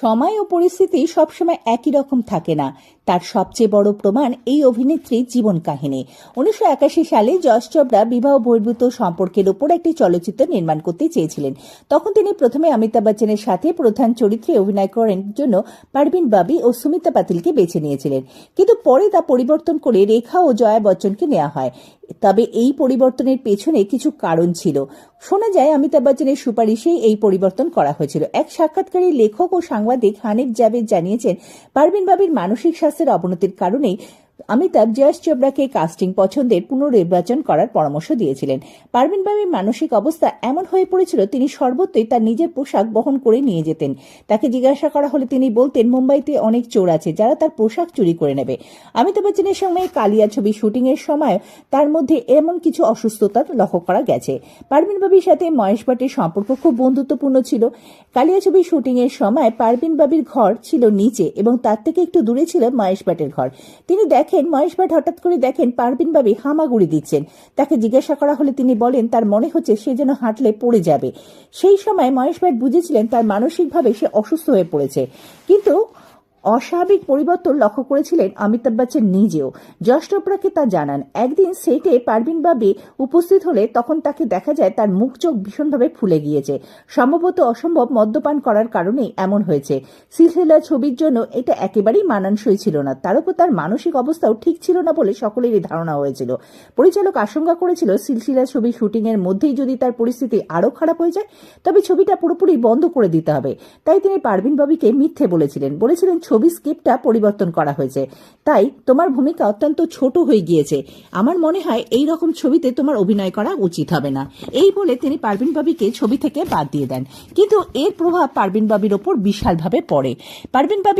সময় ও পরিস্থিতি সবসময় একই রকম থাকে না। তার সবচেয়ে বড় প্রমাণ এই অভিনেত্রীর জীবন কাহিনী। উনিশশো একাশি সালে যশ চোপড়া বিবাহ বহির্ভূত সম্পর্কের উপর একটি চলচ্চিত্র নির্মাণ করতে চেয়েছিলেন। তখন তিনি প্রথমে অমিতাভ বচ্চনের সাথে প্রধান চরিত্রে অভিনয় করার জন্য পারভিন বাবি ও সুমিতা পাতিলকে বেছে নিয়েছিলেন। কিন্তু পরে তা পরিবর্তন করে রেখা ও জয়া বচ্চনকে নেওয়া হয়। তবে এই পরিবর্তনের পেছনে কিছু কারণ ছিল। শোনা যায়, অমিতাভ বচ্চনের সুপারিশেই এই পরিবর্তন করা হয়েছিল। এক সাক্ষাৎকারে লেখক ও সাংবাদিক হানিফ জাভেদ জানিয়েছেন, পারভিন বাবির মানসিক স্বাস্থ্যের অবনতির কারণেই অমিতাভ জয়াস চোপড়াকে কাস্টিং পছন্দের পুনর্নির্বাচন করার পরামর্শ দিয়েছিলেন। পারভিন বাবির মানসিক অবস্থা এমন হয়ে পড়েছিল, তিনি সর্বত্রই তার নিজের পোশাক বহন করে নিয়ে যেতেন। তাকে জিজ্ঞাসা করা হলে তিনি বলতেন, মুম্বাইতে অনেক চোর আছে, যারা তার পোশাক চুরি করে নেবে। অমিতাভ বচ্চনের সঙ্গে কালিয়া ছবি শুটিং এর সময় তার মধ্যে এমন কিছু অসুস্থতা লক্ষ্য করা গেছে। পারভিন বাবির সাথে মহেশ ভাটের সম্পর্ক খুব বন্ধুত্বপূর্ণ ছিল। কালিয়া ছবি শুটিং এর সময় পারভিন বাবির ঘর ছিল নিচে এবং তার থেকে একটু দূরে ছিল মহেশ ভাটের ঘর। তিনি দেখেন মহেশ ভাট হঠাৎ করে দেখেন পারবিন বাবি হামাগুড়ি দিচ্ছেন। তাকে জিজ্ঞাসা করা হলে তিনি বলেন, তার মনে হচ্ছে সে যেন হাঁটলে পড়ে যাবে। সেই সময় মহেশ ভাট বুঝেছিলেন তার মানসিকভাবে সে অসুস্থ হয়ে পড়েছে। কিন্তু অস্বাভাবিক পরিবর্তন লক্ষ্য করেছিলেন অমিতাভ বচ্চন নিজেও। যশ চোপড়াকে তা জানান, একদিন সেটে পারভিন বাবি উপস্থিত হলে তখন তাকে দেখা যায় তার মুখ চোখ ভীষণভাবে ফুলে গিয়েছে। সম্ভবত অসম্ভব মদ্যপান করার কারণেই এমন হয়েছে। সিলসিলা ছবির জন্য এটা একেবারেই মানানসই ছিল না। তার উপর তার মানসিক অবস্থাও ঠিক ছিল না বলে সকলেরই ধারণা হয়েছিল। পরিচালক আশঙ্কা করেছিল, সিলসিলা ছবি শুটিং এর মধ্যেই যদি তার পরিস্থিতি আরও খারাপ হয়ে যায়, তবে ছবিটা পুরোপুরি বন্ধ করে দিতে হবে। তাই তিনি পারভিন বাবিকে মিথ্যে বলেছিলেন। বলেছিলেন ছবি স্ক্রিপ্টটা পরিবর্তন করা হয়েছে। তাই তোমার ভূমিকা অত্যন্ত ছোট হয়ে গিয়েছে। আমার মনে হয় এই রকম ছবিতে তোমার অভিনয় করা উচিত হবে না। এই বলে তিনি পারভিন বাবিকে ছবি থেকে বাদ দিয়ে দেন। কিন্তু এর প্রভাব পারভিন বাবির ওপর বিশালভাবে পড়ে। পারভিন বাবি